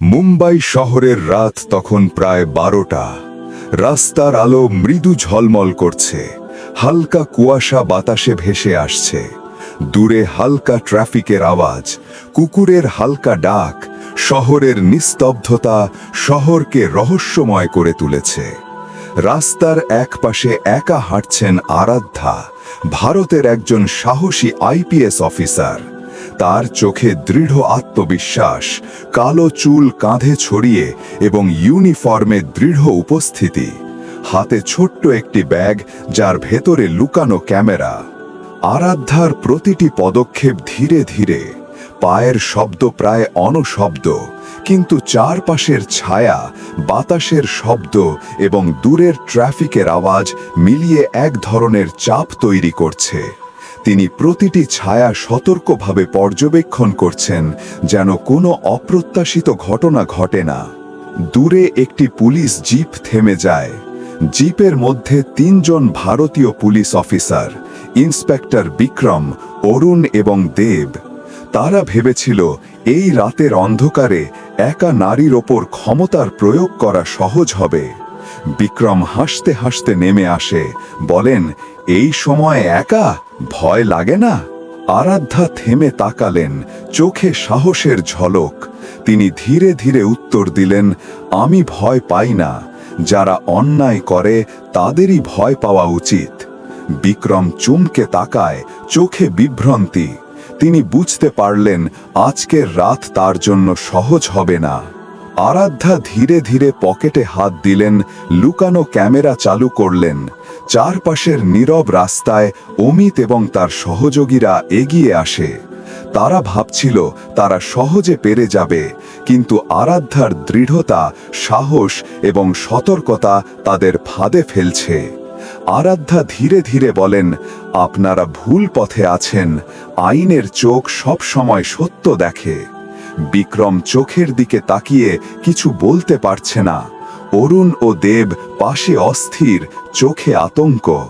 মুম্বাই শহরের রাত তখন প্রায় বারোটা। রাস্তার আলো মৃদু ঝলমল করছে। হালকা কুয়াশা বাতাসে ভেসে আসছে। দূরে হালকা ট্রাফিকের আওয়াজ, কুকুরের হালকা ডাক, শহরের নিস্তব্ধতা শহরকে রহস্যময় করে তুলেছে। রাস্তার একপাশে একা হাঁটছেন আরাধ্যা, ভারতের একজন সাহসী আইপিএস অফিসার। তার চোখে দৃঢ় আত্মবিশ্বাস, কালো চুল কাঁধে ছড়িয়ে এবং ইউনিফর্মে দৃঢ় উপস্থিতি। হাতে ছোট্ট একটি ব্যাগ, যার ভেতরে লুকানো ক্যামেরা। আরাধ্যার প্রতিটি পদক্ষেপ ধীরে ধীরে। পায়ের শব্দ প্রায় অনশব্দ, কিন্তু চারপাশের ছায়া, বাতাসের শব্দ এবং দূরের ট্রাফিকের আওয়াজ মিলিয়ে এক ধরনের চাপ তৈরি করছে। তিনি প্রতিটি ছায়া সতর্কভাবে পর্যবেক্ষণ করছেন যেন কোনো অপ্রত্যাশিত ঘটনা ঘটে না। দূরে একটি পুলিশ জিপ থেমে যায়। জিপের মধ্যে তিনজন ভারতীয় police officer, inspector Vikram, Arun এবং দেব। তারা ভেবেছিল, এই রাতের অন্ধকারে একা নারীর ওপর ক্ষমতার প্রয়োগ করা সহজ হবে। বিক্রম হাসতে হাসতে নেমে আসে, বলেন এই সময় একা ভয় লাগে না? আরাধ্যা থেমে তাকালেন, চোখে সাহসের ঝলক। তিনি ধীরে ধীরে উত্তর দিলেন, আমি ভয় পাই না। যারা অন্যায় করে, তাদেরই ভয় পাওয়া উচিত। বিক্রম চুমকে তাকায়, চোখে বিভ্রান্তি। তিনি বুঝতে পারলেন, আজকের রাত তার জন্য সহজ হবে না। আরাধ্যা ধীরে ধীরে পকেটে হাত দিলেন, লুকানো ক্যামেরা চালু করলেন। চারপাশের নীরব রাস্তায় অমিত এবং তার সহযোগীরা এগিয়ে আসে। তারা ভাবছিল, তারা সহজে পেরে যাবে, কিন্তু আরাধ্যার দৃঢ়তা, সাহস এবং সতর্কতা তাদের ফাঁদে ফেলছে। আরাধ্যা ধীরে ধীরে বলেন, আপনারা ভুল পথে আছেন, আইনের চোখ সব সময় সত্য দেখে। বিক্রম চোখের দিকে তাকিয়ে কিছু বলতে পারছে না। অরুণ ও দেব পাশে অস্থির, চোখে আতঙ্ক।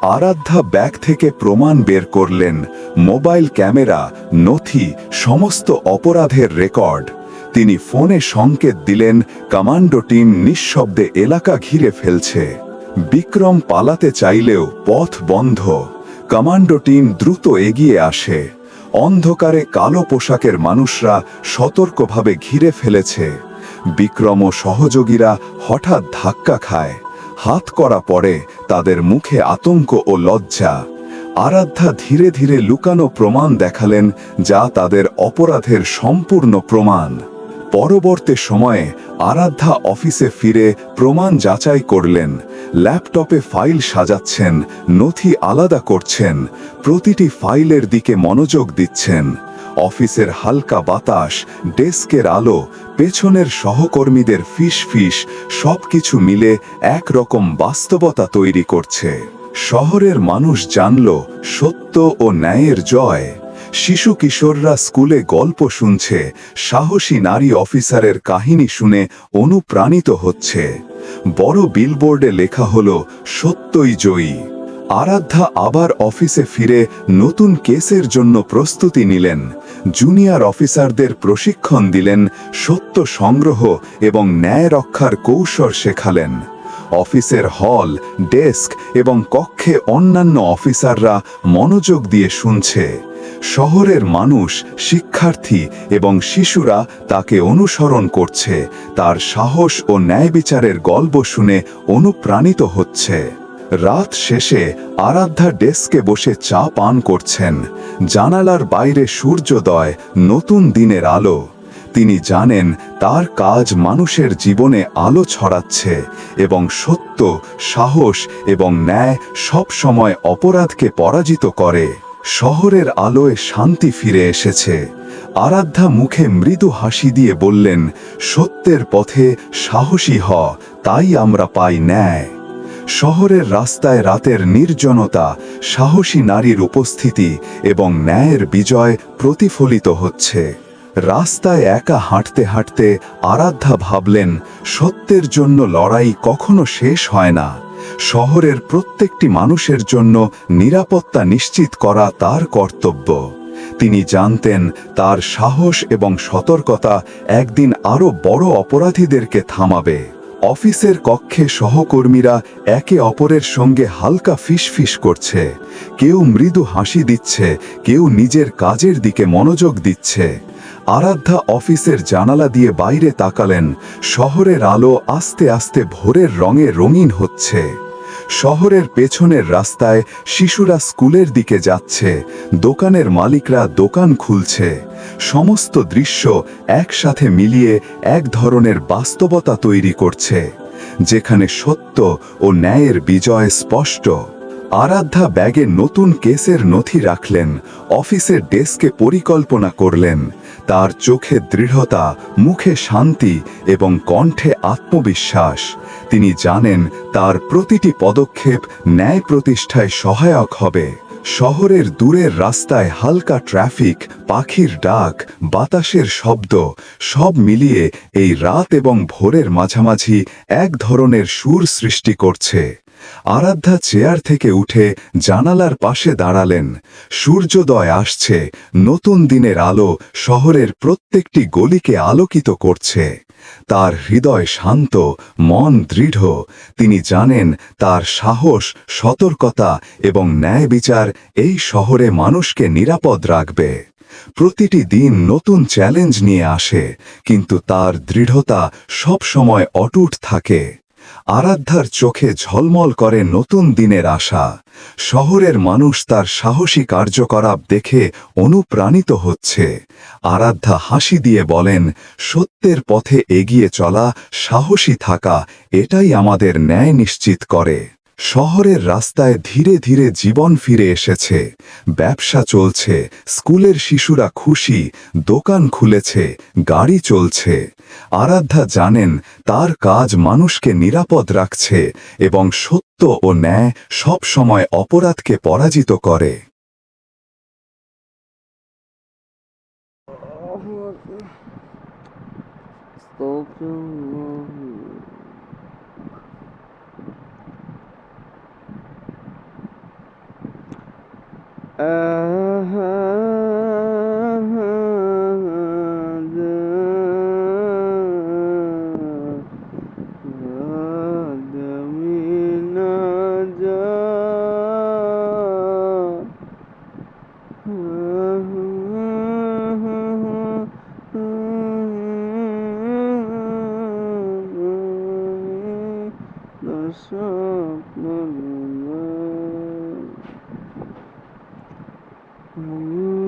আরাধ্যা ব্যাগ থেকে প্রমাণ বের করলেন, মোবাইল ক্যামেরা, নথি, সমস্ত অপরাধের রেকর্ড। তিনি ফোনে সংকেত দিলেন, কমান্ডো টিম নিঃশব্দে এলাকা ঘিরে ফেলছে। বিক্রম পালাতে চাইলেও পথ বন্ধ। কমান্ডো টিম দ্রুত এগিয়ে আসে। অন্ধকারে কালো পোশাকের মানুষরা সতর্কভাবে ঘিরে ফেলেছে। বিক্রম ও সহযোগীরা হঠাৎ ধাক্কা খায়। হাত করা পরে তাদের মুখে আতঙ্ক ও লজ্জা। আরাধ্যা ধীরে ধীরে লুকানো প্রমাণ দেখালেন, যা তাদের অপরাধের সম্পূর্ণ প্রমাণ। পরবর্তী সময়ে আরাধ্যা অফিসে ফিরে প্রমাণ যাচাই করলেন। ল্যাপটপে ফাইল সাজাচ্ছেন, নথি আলাদা করছেন, প্রতিটি ফাইলের দিকে মনোযোগ দিচ্ছেন। অফিসের হালকা বাতাস, ডেস্কের আলো, পেছনের সহকর্মীদের ফিস ফিস সবকিছু মিলে একরকম বাস্তবতা তৈরি করছে। শহরের মানুষ জানল, সত্য ও ন্যায়ের জয়। শিশু কিশোররা স্কুলে গল্প শুনছে। সাহসী নারী অফিসারের কাহিনী শুনে অনুপ্রাণিত হচ্ছে। বড় বিলবোর্ডে লেখা হল, সত্যই জয়ী। আরাধ্যা আবার অফিসে ফিরে নতুন কেসের জন্য প্রস্তুতি নিলেন। জুনিয়র অফিসারদের প্রশিক্ষণ দিলেন, সত্য সংগ্রহ এবং ন্যায় রক্ষার কৌশল শেখালেন। অফিসের হল, ডেস্ক এবং কক্ষে অন্যান্য অফিসাররা মনোযোগ দিয়ে শুনছে। শহরের মানুষ, শিক্ষার্থী এবং শিশুরা তাকে অনুসরণ করছে। তার সাহস ও ন্যায় বিচারের গল্প শুনে অনুপ্রাণিত হচ্ছে। রাত শেষে আরাধ্যা ডেস্কে বসে চা পান করছেন। জানালার বাইরে সূর্যোদয়, নতুন দিনের আলো। তিনি জানেন তার কাজ মানুষের জীবনে আলো ছড়াচ্ছে এবং সত্য, সাহস এবং ন্যায় সব সময় অপরাধকে পরাজিত করে। শহরের আলোয় শান্তি ফিরে এসেছে। আরাধ্যা মুখে মৃদু হাসি দিয়ে বললেন, সত্যের পথে সাহসী হ, তাই আমরা পাই ন্যায়। শহরের রাস্তায় রাতের নির্জনতা, সাহসী নারীর উপস্থিতি এবং ন্যায়ের বিজয় প্রতিফলিত হচ্ছে। রাস্তায় একা হাঁটতে হাঁটতে আরাধ্যা ভাবলেন, সত্যের জন্য লড়াই কখনো শেষ হয় না। শহরের প্রত্যেকটি মানুষের জন্য নিরাপত্তা নিশ্চিত করা তার কর্তব্য। তিনি জানতেন, তার সাহস এবং সতর্কতা একদিন আরও বড় অপরাধীদেরকে থামাবে। অফিসের কক্ষে সহকর্মীরা একে অপরের সঙ্গে হালকা ফিসফিস করছে। কেউ মৃদু হাসি দিচ্ছে, কেউ নিজের কাজের দিকে মনোযোগ দিচ্ছে। আরাধ্যা অফিসের জানালা দিয়ে বাইরে তাকালেন, শহরের আলো আস্তে আস্তে ভোরের রঙে রঙিন হচ্ছে। শহরের পেছনের রাস্তায় শিশুরা স্কুলের দিকে যাচ্ছে, দোকানের মালিকরা দোকান খুলছে। সমস্ত দৃশ্য একসাথে মিলিয়ে এক ধরনের বাস্তবতা তৈরি করছে, যেখানে সত্য ও ন্যায়ের বিজয় স্পষ্ট। আরাধ্যা ব্যাগে নতুন কেসের নথি রাখলেন, অফিসের ডেস্কে পরিকল্পনা করলেন, তার চোখে দৃঢ়তা, মুখে শান্তি এবং কণ্ঠে আত্মবিশ্বাস। তিনি জানেন তার প্রতিটি পদক্ষেপ ন্যায় প্রতিষ্ঠায় সহায়ক হবে। শহরের দূরের রাস্তায় হালকা ট্রাফিক, পাখির ডাক, বাতাসের শব্দ, সব মিলিয়ে এই রাত এবং ভোরের মাঝামাঝি এক ধরনের সুর সৃষ্টি করছে। আরাধ্যা চেয়ার থেকে উঠে জানালার পাশে দাঁড়ালেন। সূর্যোদয় আসছে, নতুন দিনের আলো শহরের প্রত্যেকটি গলিকে আলোকিত করছে। তার হৃদয় শান্ত, মন দৃঢ়। তিনি জানেন তার সাহস, সতর্কতা এবং ন্যায় বিচার এই শহরে মানুষকে নিরাপদ রাখবে। প্রতিটি দিন নতুন চ্যালেঞ্জ নিয়ে আসে, কিন্তু তার দৃঢ়তা সব সময় অটুট থাকে। আরাধ্যার চোখে ঝলমল করে নতুন দিনের আশা। শহরের মানুষ তার সাহসী কার্যকলাপ দেখে অনুপ্রাণিত হচ্ছে। আরাধ্যা হাসি দিয়ে বলেন, সত্যের পথে এগিয়ে চলা, সাহসী থাকা, এটাই আমাদের ন্যায় নিশ্চিত করে। শহরের রাস্তায় ধীরে ধীরে জীবন ফিরে এসেছে। ব্যবসা চলছে, স্কুলের শিশুরা খুশি, দোকান খুলেছে, গাড়ি চলছে। আরাধ্যা জানেন, তার কাজ মানুষকে নিরাপদ রাখছে এবং সত্য ও ন্যায় সব সময় অপরাধকে পরাজিত করে। স্বপ্ন Allah